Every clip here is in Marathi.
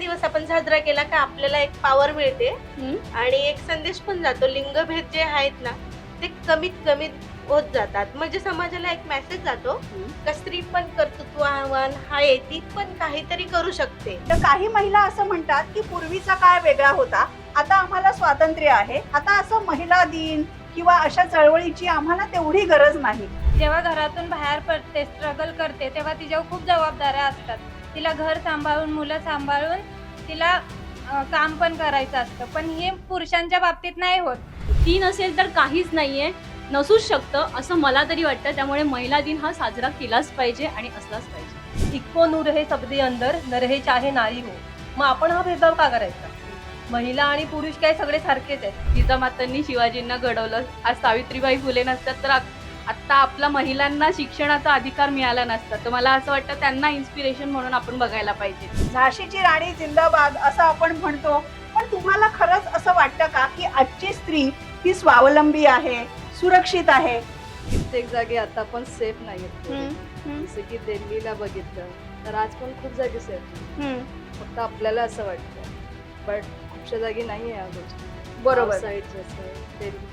दिवस आपण साजरा केला का आपल्याला एक पावर मिळते. आणि एक संदेश पण जातो लिंगभेद जे आहेत ना ते कमीत कमी होत जातात. म्हणजे समाजाला एक मेसेज जातो का स्त्री पण कर्तृत्ववान आहे ती पण काहीतरी करू शकते. तर काही महिला असं म्हणतात की पूर्वीचा काळ वेगळा होता आता आम्हाला स्वातंत्र्य आहे. आता असं महिला दिन किंवा अशा चळवळीची आम्हाला तेवढी गरज नाही. जेव्हा घरातून बाहेर पडते स्ट्रगल करते तेव्हा तिच्यावर खूप जबाबदाऱ्या असतात. तिला घर सांभाळून मुलं सांभाळून तिला अं, काम पण करायचं असतं. पण हे पुरुषांच्या बाबतीत नाही होत. ती नसेल तर काहीच नाहीये. नसूच शकतं असं मला तरी वाटतं. त्यामुळे महिला दिन हा साजरा केलाच पाहिजे आणि असलाच पाहिजे. इक्को नूर हे सबदे अंदर नर हे चाहे नारी हो. मग आपण हा भेदभाव का करायचा? महिला आणि पुरुष काय सगळे सारखेच आहेत. जिजामातांनी शिवाजींना घडवलं. आज सावित्रीबाई फुले नसतात तर आत्ता आपल्या महिलांना शिक्षणाचा अधिकार मिळाला नसता. तर मला असं वाटतं त्यांना इन्स्पिरेशन म्हणून आपण बघायला पाहिजे. झाशीची राणी जिंदाबाद असं आपण म्हणतो. पण तुम्हाला खरंच असं वाटतं का की आजची स्त्री ही स्वावलंबी आहे सुरक्षित आहे? कित्येक जागी आता पण सेफ नाहीयेत जसं की दिल्लीला बघितलं तर आज पण खूप जागी सेफ फक्त आपल्याला असं वाटतं. बट खूपशा जागी नाही आहे या गोष्टी. बरोबर. साईड जसं दिल्ली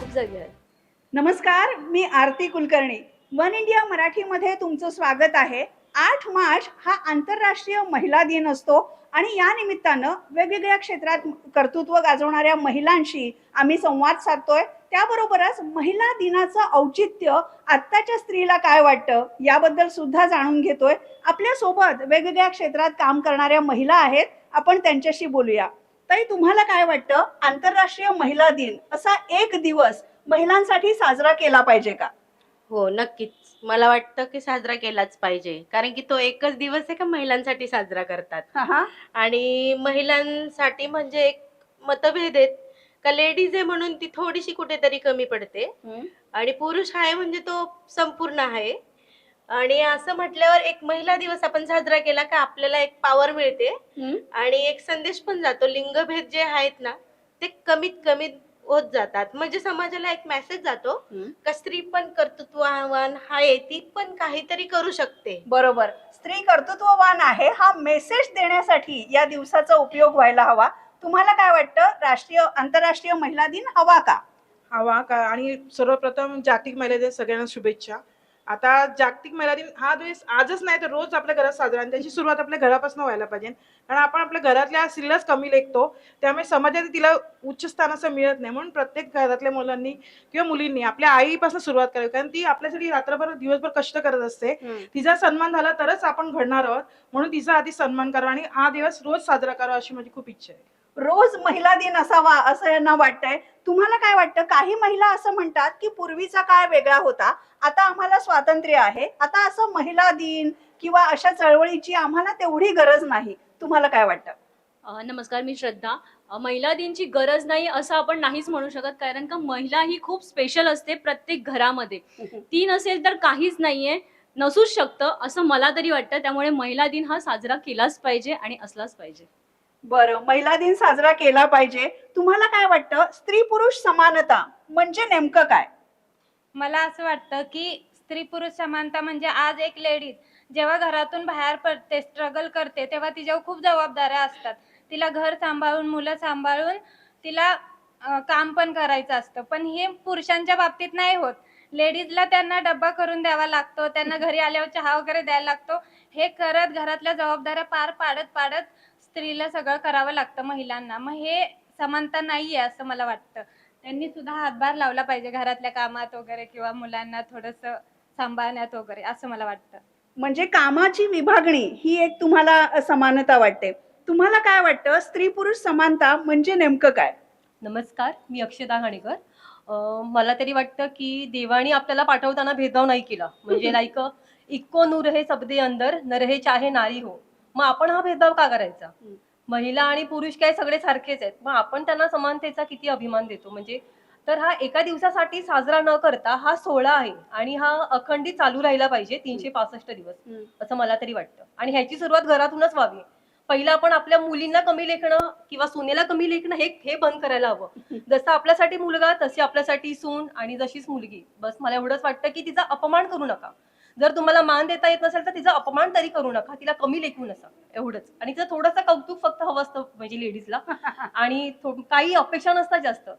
खूप जागी आहे. नमस्कार मी आरती कुलकर्णी. वन इंडिया मराठीमध्ये तुमचं स्वागत आहे. आठ मार्च हा आंतरराष्ट्रीय महिला दिन असतो आणि या निमित्तानं वेगवेगळ्या क्षेत्रात कर्तृत्व गाजवणाऱ्या महिलांशी आम्ही संवाद साधतोय. त्याबरोबरच महिला दिनाचं औचित्य आत्ताच्या स्त्रीला काय वाटतं याबद्दल सुद्धा जाणून घेतोय. आपल्यासोबत वेगवेगळ्या क्षेत्रात काम करणाऱ्या महिला आहेत. आपण त्यांच्याशी बोलूया. ताई तुम्हाला काय वाटतं आंतरराष्ट्रीय महिला दिन असा एक दिवस महिलांसाठी साजरा केला पाहिजे का? हो नक्कीच. मला वाटतं की साजरा केलाच पाहिजे. कारण की तो एकच दिवस आहे का महिलांसाठी साजरा करतात. हा हा. आणि महिलांसाठी म्हणजे एक मतभेद आहेत. का लेडीज आहे म्हणून ती थोडीशी कुठेतरी कमी पडते. आणि पुरुष आहे म्हणजे तो संपूर्ण आहे. आणि असं म्हटल्यावर एक महिला दिवस आपण साजरा केला का आपल्याला एक पावर मिळते. आणि एक संदेश पण जातो. लिंगभेद जे आहेत ना ते कमीत कमी होत जातात. म्हणजे समाजाला एक मेसेज जातो का स्त्री पण कर्तृत्ववान आहे ती पण काहीतरी करू शकते. बरोबर. स्त्री कर्तृत्ववान आहे हा मेसेज देण्यासाठी या दिवसाचा उपयोग व्हायला हवा. तुम्हाला काय वाटतं? राष्ट्रीय आंतरराष्ट्रीय महिला दिन हवा का? हवा का? आणि सर्वप्रथम जागतिक महिला दिन सगळ्यांना शुभेच्छा. आता जागतिक महिला दिन हा दिवस आजच नाही तर रोज आपल्या घरात साजरा आणि त्याची सुरुवात आपल्या घरापासून व्हायला पाहिजे. कारण आपण आपल्या घरातल्या स्त्रीलाच कमी लेखतो त्यामुळे समाजात तिला उच्च स्थान असं मिळत नाही. म्हणून प्रत्येक घरातल्या मुलांनी किंवा मुलींनी आपल्या आईपासून सुरुवात करावी. कारण ती आपल्यासाठी रात्रभर दिवसभर कष्ट करत असते. तिचा सन्मान झाला तरच आपण घडणार आहोत. म्हणून तिचा आधी सन्मान करावा आणि हा दिवस रोज साजरा करावा अशी माझी खूप इच्छा आहे. रोज महिला दिन असावा असं यांना वाटतंय. तुम्हाला काय वाटतं? काही महिला असं म्हणतात की पूर्वीचा काळ वेगळा होता. आता आम्हाला स्वातंत्र्य आहे. आता असं महिला दिन किंवा अशा चळवळीची आम्हाला तेवढी गरज नाही. तुम्हाला काय वाटतं? नमस्कार मी श्रद्धा. महिला दिनची गरज नाही असं आपण नाहीच म्हणू शकत कारण का महिला ही खूप स्पेशल असते प्रत्येक घरामध्ये. ती नसेल तर काहीच नाहीये नसूच शकतं असं मला तरी वाटतं. त्यामुळे महिला दिन हा साजरा केलाच पाहिजे आणि असलाच पाहिजे. बरं महिला दिन साजरा केला पाहिजे. तुम्हाला काय वाटतं? स्त्री पुरुष समानता म्हणजे नेमकं काय? मला असं वाटतं की स्त्री पुरुष समानता म्हणजे आज एक लेडीज जेव्हा घरातून बाहेर पडते स्ट्रगल करते तेव्हा तिच्यावर खूप जबाबदाऱ्या असतात. तिला घर सांभाळून मुलं सांभाळून तिला अं, काम पण करायचं असतं. पण हे पुरुषांच्या बाबतीत नाही होत. लेडीजला त्यांना डब्बा करून द्यावा लागतो त्यांना घरी आल्यावर चहा वगैरे द्यायला लागतो. हे करत घरातल्या जबाबदाऱ्या पार पाडत पाडत स्त्रीला सगळं करावं लागतं महिलांना. मग हे समानता नाहीये असं मला वाटतं. त्यांनी सुद्धा हातभार लावला पाहिजे घरातल्या कामात वगैरे किंवा मुलांना थोडस सांभाळण्यात वगैरे असं मला वाटतं. म्हणजे कामाची विभागणी ही एक तुम्हाला समानता वाटते. तुम्हाला काय वाटतं? स्त्री पुरुष समानता म्हणजे नेमकं काय? नमस्कार मी अक्षता घाणेकर मला तरी वाटतं की देवाणी आपल्याला पाठवताना भेदभाव नाही केला. म्हणजे लाईक इक्को नूर हे सबदे अंदर नर हे चाहे नारी हो. मग आपण हा भेदभाव का करायचा? महिला आणि पुरुष काय सगळे सारखेच आहेत. मग आपण त्यांना समानतेचा किती अभिमान देतो? म्हणजे तर हा एका दिवसासाठी साजरा न करता हा सोहळा आहे आणि हा अखंडित चालू राहिला पाहिजे तीनशे पासष्ट दिवस. असं मला तरी वाटतं. आणि ह्याची सुरुवात घरातूनच व्हावी. पहिलं आपण आपल्या मुलींना कमी लेखणं किंवा सुनेला कमी लेखणं हे हे बंद करायला हवं. जसं आपल्यासाठी मुलगा तशी आपल्यासाठी सून आणि जशीच मुलगी. बस मला एवढंच वाटतं की तिचा अपमान करू नका. जर तुम्हाला मान देता येत नसेल तर तिचा अपमान तरी करू नका. तिला कमी लेखू नका एवढंच. आणि तिचं थोडंसं कौतुक फक्त हवं असतं म्हणजे लेडीजला. आणि काही अपेक्षा नसतात जास्त.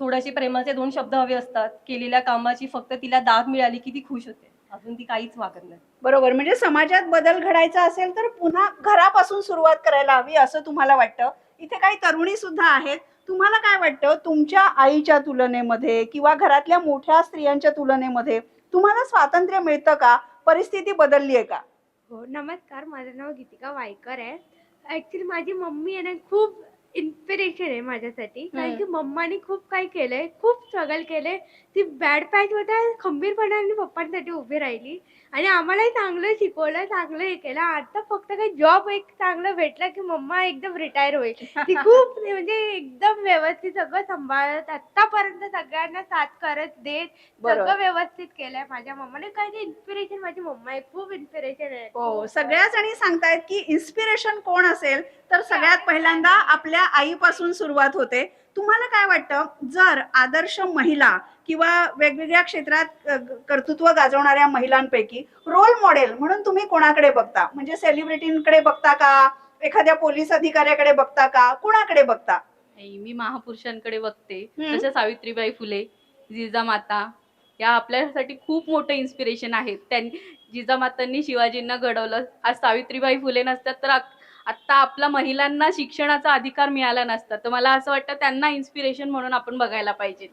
थोडेसे प्रेमाचे दोन शब्द हवे असतात. केलेल्या कामाची फक्त तिला दाद मिळाली की ती खुश होते. अजून ती काहीच मागत नाही. बरोबर. म्हणजे समाजात बदल घडायचा असेल तर पुन्हा घरापासून सुरुवात करायला हवी असं तुम्हाला वाटतं? इथे काही तरुणी सुद्धा आहेत. तुम्हाला काय वाटतं? तुमच्या आईच्या तुलनेमध्ये किंवा घरातल्या मोठ्या स्त्रियांच्या तुलनेमध्ये तुम्हाला स्वातंत्र्य मिळतं का? परिस्थिती बदलली आहे का? हो नमस्कार. माझं नाव गीतिका वायकर आहे. ऍक्च्युली माझी मम्मी आहे ना खूप इन्स्पिरेशन आहे माझ्यासाठी. कारण की मम्माने खूप काही केलंय खूप स्ट्रगल केलंय. ती बॅड पॅच मध्ये खंबीरपणाने पप्पांसाठी उभी राहिली. आणि आम्हालाही चांगलं शिकवलं चांगलं हे केलं. आता फक्त काही जॉब एक चांगलं भेटला की मम्मा एकदम रिटायर होईल. ती खूप म्हणजे एकदम व्यवस्थित सगळं सांभाळत आतापर्यंत सगळ्यांना साथ करत देत. सगळं व्यवस्थित केलंय माझ्या मम्माने. काही इन्स्पिरेशन माझी मम्मा आहे. खूप इन्स्पिरेशन आहे. हो सगळ्या जणी सांगतायत की इन्स्पिरेशन कोण असेल तर सगळ्यात पहिल्यांदा आपल्या आईपासून सुरुवात होते. तुम्हाला काय वाटतं? जर आदर्श महिला किंवा वेगवेगळ्या क्षेत्रात कर्तृत्व गाजवणाऱ्या महिलांपैकी रोल मॉडेल म्हणून तुम्ही कोणाकडे बघता? म्हणजे सेलिब्रिटींकडे बघता का? एखाद्या पोलीस अधिकाऱ्याकडे बघता का? कुणाकडे बघता? नाही, मी महापुरुषांकडे बघते. जसं सावित्रीबाई फुले जिजामाता या आपल्यासाठी खूप मोठं इन्स्पिरेशन आहेत त्यांनी जिजामातांनी शिवाजींना घडवलं. आज सावित्रीबाई फुले नसतात तर आत्ता आपल्या महिलांना शिक्षणाचा अधिकार मिळाला नसता. तर मला असं वाटतं त्यांना इन्स्पिरेशन म्हणून आपण बघायला पाहिजे.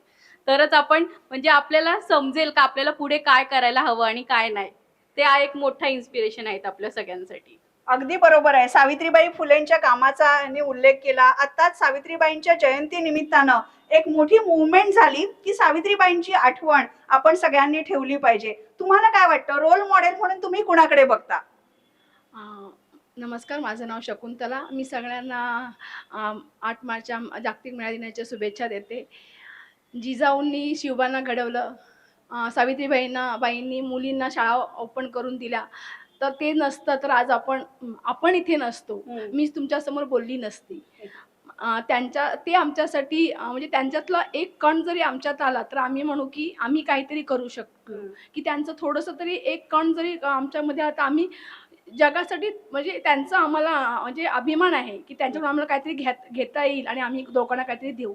तरच आपण म्हणजे आपल्याला समजेल का आपल्याला पुढे काय करायला हवं आणि काय नाही. ते हा एक मोठा इन्स्पिरेशन आहेत आपल्या सगळ्यांसाठी. अगदी बरोबर आहे. सावित्रीबाई फुलेंच्या कामाचा यांनी उल्लेख केला. आताच सावित्रीबाईंच्या जयंती निमित्तानं एक मोठी मुवमेंट झाली की सावित्रीबाईंची आठवण आपण सगळ्यांनी ठेवली पाहिजे. तुम्हाला काय वाटतं? रोल मॉडेल म्हणून तुम्ही कुणाकडे बघता? नमस्कार माझं नाव शकुंतला. मी सगळ्यांना आठ मार्चच्या जागतिक महिला दिनाच्या शुभेच्छा देते. जिजाऊंनी शिवबांना घडवलं. सावित्रीबाईंना बाईंनी मुलींना शाळा ओपन करून दिल्या. तर ते नसतं तर आज आपण आपण इथे नसतो. मी तुमच्यासमोर बोलली नसती. अं, त्यांच्या ते आमच्यासाठी म्हणजे त्यांच्यातला एक कण जरी आमच्यात आला तर आम्ही म्हणू की आम्ही काहीतरी करू शकतो. की त्यांचं थोडंसं तरी एक कण जरी आमच्यामध्ये आता आम्ही जगासाठी म्हणजे त्यांचा आम्हाला म्हणजे अभिमान आहे की त्यांच्याकडून आम्हाला काहीतरी घेत घेता येईल आणि आम्ही लोकांना काहीतरी देऊ.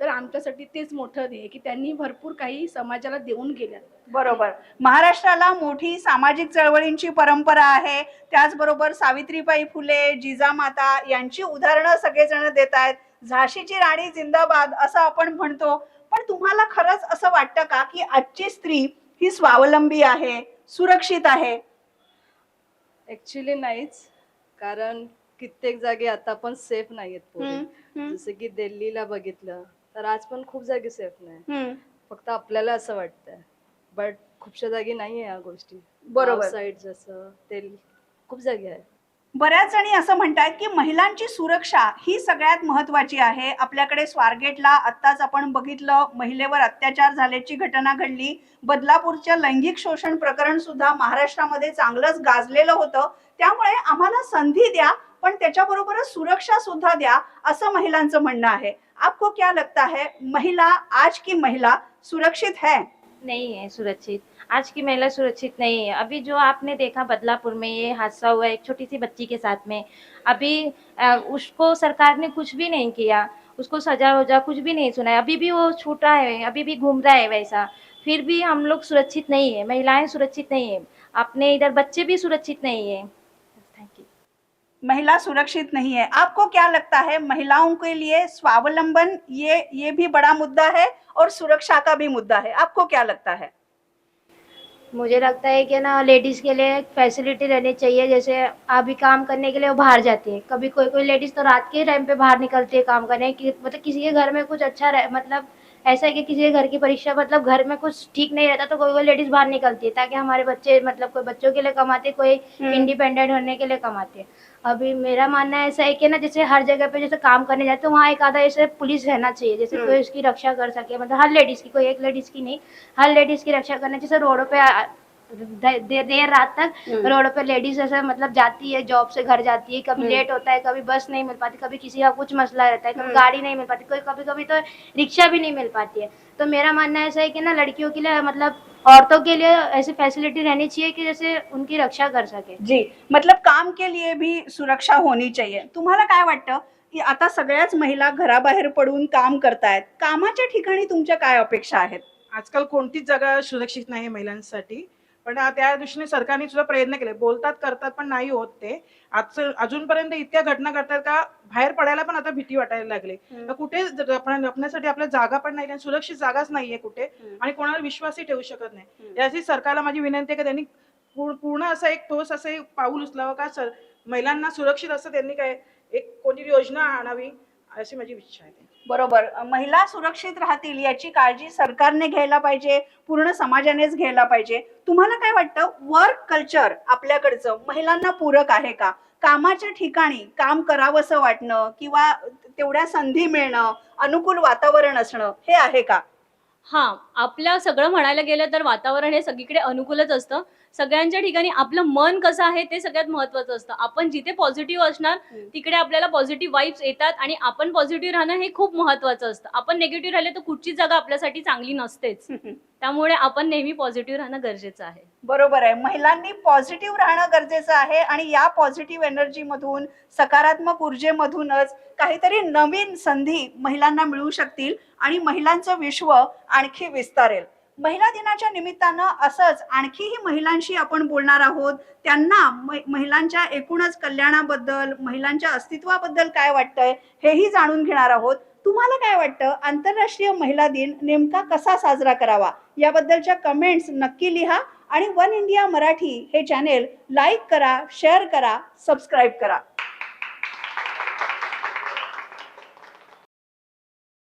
तर आमच्यासाठी तेच मोठं ध्येय की त्यांनी भरपूर काही समाजाला देऊन गेल्या बरोबर. महाराष्ट्राला मोठी सामाजिक चळवळींची परंपरा आहे. त्याचबरोबर सावित्रीबाई फुले जिजामाता यांची उदाहरणं सगळेजण देत आहेत. झाशीची राणी जिंदाबाद असं आपण म्हणतो. पण तुम्हाला खरंच असं वाटतं का की आजची स्त्री ही स्वावलंबी आहे सुरक्षित आहे? ऍक्च्युली नाहीच. कारण कित्येक जागी आता पण सेफ नाहीयेत पोरी. हम्म. जसं की दिल्लीला बघितलं तर आज पण खूप जागी सेफ नाही. फक्त आपल्याला असं वाटतंय. बट खूपशा जागी नाही आहे या गोष्टी. बरोबर. साईड जसं दिल्ली खूप जागी आहे. बऱ्याच जणी असं म्हणतात की महिलांची सुरक्षा ही सगळ्यात महत्वाची आहे. आपल्याकडे स्वारगेटला आत्ताच आपण बघितलं महिलेवर अत्याचार झाल्याची घटना घडली. बदलापूरच्या लैंगिक शोषण प्रकरण सुद्धा महाराष्ट्रामध्ये चांगलंच गाजलेलं होतं. त्यामुळे आम्हाला संधी द्या पण त्याच्याबरोबरच सुरक्षा सुद्धा द्या असं महिलांचं म्हणणं आहे. आपको क्या लगता है महिला आज की महिला सुरक्षित है? नहीं है सुरक्षित। आज की महिला सुरक्षित नहीं है। अभी जो आपने देखा बदलापुर में ये हादसा हुआ एक छोटी सी बच्ची के साथ में। अभी उसको सरकार ने कुछ भी नहीं किया। उसको सजा वजा कुछ भी नहीं सुना है अभी भी वो छूटा है, अभी भी घूम रहा है वैसा। फिर भी हम लोग सुरक्षित नहीं है। महिलाएँ सुरक्षित नहीं है। अपने इधर बच्चे भी सुरक्षित नहीं है। महिला सुरक्षित नहीं है। आपको क्या लगता है महिलाओं के लिए स्वावलंबन ये ये भी बड़ा मुद्दा है और सुरक्षा का भी मुद्दा है? आपको क्या लगता है? मुझे लगता है कि ना लेडीज़ के लिए फैसिलिटी रहनी चाहिए। जैसे अभी काम करने के लिए वो बाहर जाती है। कभी कोई कोई लेडीज़ तो रात के टाइम पे बाहर निकलती है काम करने की मतलब किसी के घर में कुछ अच्छा रह मतलब ऐसा है कि किसी के घर की परीक्षा मतलब घर में कुछ ठीक नहीं रहता तो कोई कोई लेडीज़ बाहर निकलती है ताकि हमारे बच्चे मतलब कोई बच्चों के लिए कमाते कोई इंडिपेंडेंट होने के लिए कमाते। अभी मेरा मानना ऐसा है कि ना जैसे हर जगह पे जैसे काम करने जाते हैं वहाँ एक आधा ऐसे पुलिस रहना चाहिए जैसे हम्म। कोई उसकी रक्षा कर सके मतलब हर लेडीज़ की कोई एक लेडीज़ की नहीं हर लेडीज़ की रक्षा करना जैसे रोडों पे आ- दे- दे- देर रात तक। रोड पे लेडीज ऐसे मतलब जाती है जॉब से घर जाती है कभी। लेट होता है कभी बस नहीं मिल पाती कभी किसी का कुछ मसला रहता है कभी। गाड़ी नहीं मिल पाती कोई कभी कभी तो रिक्शा भी नहीं मिल पाती है तो मेरा मानना ऐसा है कि ना लड़कियों के लिए मतलब औरतों के लिए ऐसी फैसिलिटी रहनी चाहिए कि जैसे उनकी रक्षा कर सके जी मतलब काम के लिए भी सुरक्षा होनी चाहिए तुम्हाला काय वाटतं की आता सगळ्याच महिला घराबाहेर पडून काम करतायत कामाच्या ठिकाणी तुमच्या काय अपेक्षा आहेत आजकाल कोणतीच जागा सुरक्षित नाही महिलांसाठी पण त्या दृष्टीने सरकारने सुद्धा प्रयत्न केले. बोलतात करतात पण नाही होत ते. आज अजूनपर्यंत इतक्या घटना घडतात का बाहेर पडायला पण आता भीती वाटायला लागली. तर कुठे ज- आपण लपण्यासाठी आपल्या जागा पण नाही आणि सुरक्षित जागाच नाहीये कुठे. आणि कोणावर विश्वासही ठेवू शकत नाही. याची सरकारला माझी विनंती आहे की त्यांनी पूर- पूर्ण असं एक ठोस असं पाऊल उचलावं का सर महिलांना सुरक्षित असं त्यांनी काय एक कोणती योजना आणावी? अशी माझी इच्छा आहे. बरोबर. महिला सुरक्षित राहतील याची काळजी सरकारने घ्यायला पाहिजे पूर्ण समाजानेच घ्यायला पाहिजे. तुम्हाला काय वाटतं? वर्क कल्चर आपल्याकडचं महिलांना पूरक आहे का? कामाच्या ठिकाणी काम करावंसं वाटणं किंवा तेवढ्या संधी मिळणं अनुकूल वातावरण असणं हे आहे का? हा. आपलं सगळं म्हणायला गेलं तर वातावरण हे सगळीकडे अनुकूलच असतं. सगळ्यांच्या ठिकाणी आपलं मन कसं आहे ते सगळ्यात महत्वाचं असतं. आपण जिथे पॉझिटिव्ह असणार. तिकडे आपल्याला पॉझिटिव्ह वाईब्स येतात आणि आपण पॉझिटिव्ह राहणं हे खूप महत्वाचं असतं. आपण निगेटिव्ह राहिले तर कुठचीच जागा आपल्यासाठी चांगली नसतेच. त्यामुळे आपण नेहमी पॉझिटिव्ह राहणं गरजेचं आहे. बरोबर आहे. महिलांनी पॉझिटिव्ह राहणं गरजेचं आहे आणि या पॉझिटिव्ह एनर्जी मधून सकारात्मक ऊर्जेमधूनच काहीतरी नवीन संधी महिलांना मिळू शकतील आणि महिलांचं विश्व आणखी विस्तारेल. महिला दिनाच्या निमित्तानं असंच आणखीही महिलांशी आपण बोलणार आहोत. त्यांना महिलांच्या एकूणच कल्याणाबद्दल महिलांच्या अस्तित्वाबद्दल काय वाटतंय हेही जाणून घेणार आहोत. तुम्हाला काय वाटतं? आंतरराष्ट्रीय महिला दिन नेमका कसा साजरा करावा? याबद्दलच्या कमेंट्स नक्की लिहा आणि वन इंडिया मराठी हे चॅनेल लाईक करा शेअर करा सबस्क्राईब करा.